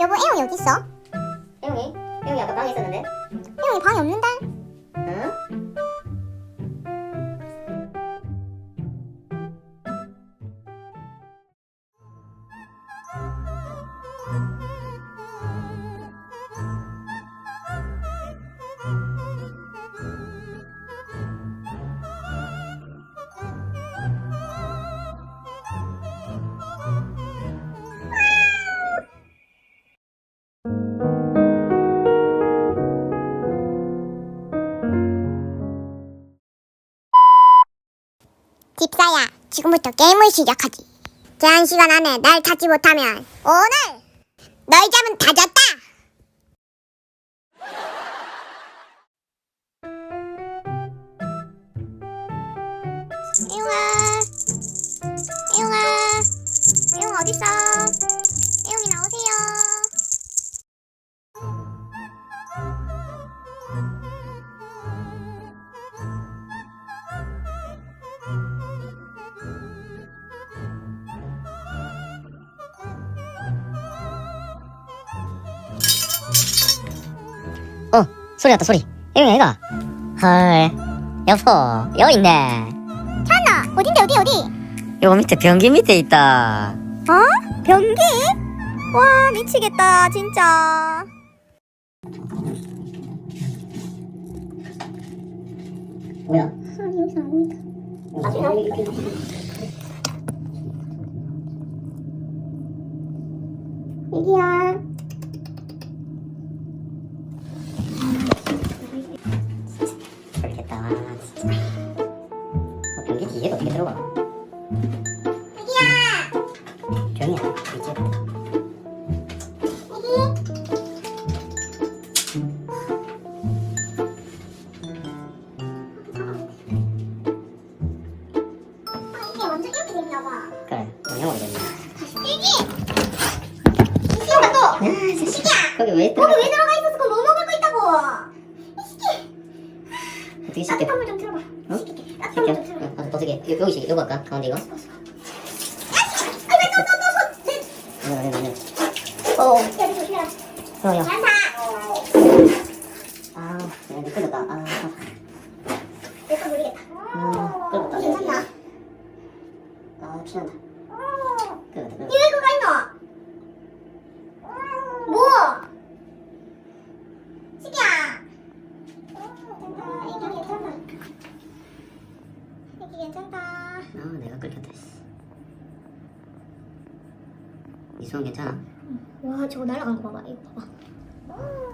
여보 애용이 어디 있어? 혜영이? 혜영이 아까 방에 있었는데? 애용이 방에 없는데? 응? 집사야, 지금부터 게임을 시작하지. 제한 시간 안에 날 찾지 못하면 오늘 너희 잠은 다 잤다. 소리 났다, 소리. 혜영이 애가. 헐. 여보, 여기 있네. 찬아, 어딘데 어디 어디? 요 밑에 변기 밑에 있다. 어? 변기? 와 미치겠다 진짜. 뭐야? 아 여기서. 애기야. 모르겠다. 와, 진짜. 어, 변기 뒤에 어떻게 들어가? 애기야. 조용히 해. 있지? 이게 완전 이렇게 됐나 봐. 그래, 영영이 됐네. 애기. 시기야 또. 시기야. 거기 왜 있다? 거기 왜 들어가 있었어? 그거 뭐 먹을 거 있다고. 이 시기. 어떻게 시켜? 따뜻한 물좀 틀어봐. 어? 시기. 따뜻한 물좀 시켜? 틀어봐. 어, 어떻게? 요- 여기 시 요거 할까? 가운데 이거? 아왜 또 또또 손. 아니, 아니, 아니. 어, 야 이거 조심해라. 어, 야. 괜찮아. 아, 내가 미끄럽다. 아, 내거 모르겠다. 아, 끓었다. 괜찮나? 아, 피난다. 끓었다, 끓었다. 그거 이수영 괜찮아? 와 저거 날아간 거 봐봐. 이거 봐봐. 아.